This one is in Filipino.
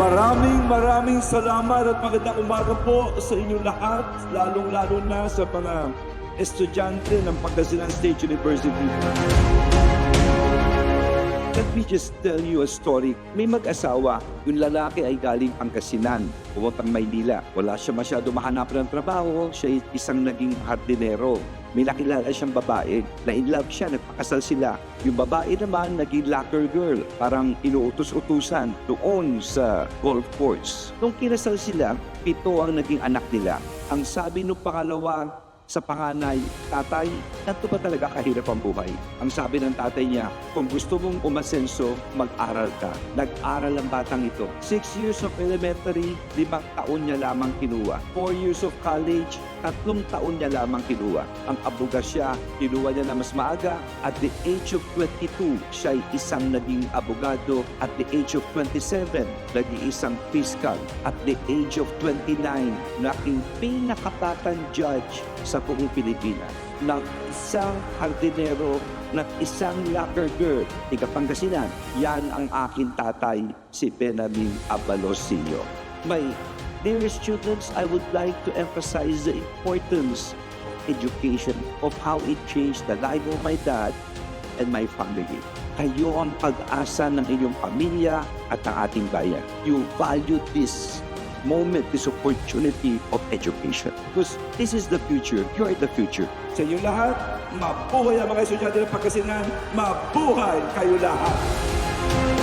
maraming salamat at magandang umaga po sa inyo lahat, lalong-lalo na sa mga estudyante ng Pangasinan State University. Let me just tell you a story. May mag-asawa, yung lalaki ay galing Pangasinan, pumuntang Maynila. Wala siya masyado mahanap ng trabaho, siya isang naging hardinero. May nakilala siyang babae, na in love siya, nagpakasal sila. Yung babae naman, naging locker girl, parang inuutos-utusan doon sa golf course. Nung kinasal sila, pito ang naging anak nila. Ang sabi nung pangalawa, sa panganay, tatay, ganito ba talaga kahirap ang buhay? Ang sabi ng tatay niya, kung gusto mong umasenso, mag-aral ka. Nag-aral ang batang ito. Six years of elementary, limang taon niya lamang kinuha. Four years of college, tatlong taon niya lamang kinuha. Ang abuga siya, kinuha niya na mas maaga. At the age of 22, siya ay isang naging abogado. At the age of 27, naging isang fiscal. At the age of 29, naging pinakabatang judge sa buong Pilipinas. Ng isang hardinero, ng isang locker girl, tiga Pangasinan. Yan ang aking tatay, si Benjamin Abalosio. My dear students, I would like to emphasize the importance of education, of how it changed the life of my dad and my family. Kayo ang pag-asa ng inyong pamilya at ng ating bayan. You value this moment, this opportunity of education. Because this is the future. You are the future. Sa inyo lahat, mabuhay ang mga estudyante ng Pagkasinan. Mabuhay kayo lahat!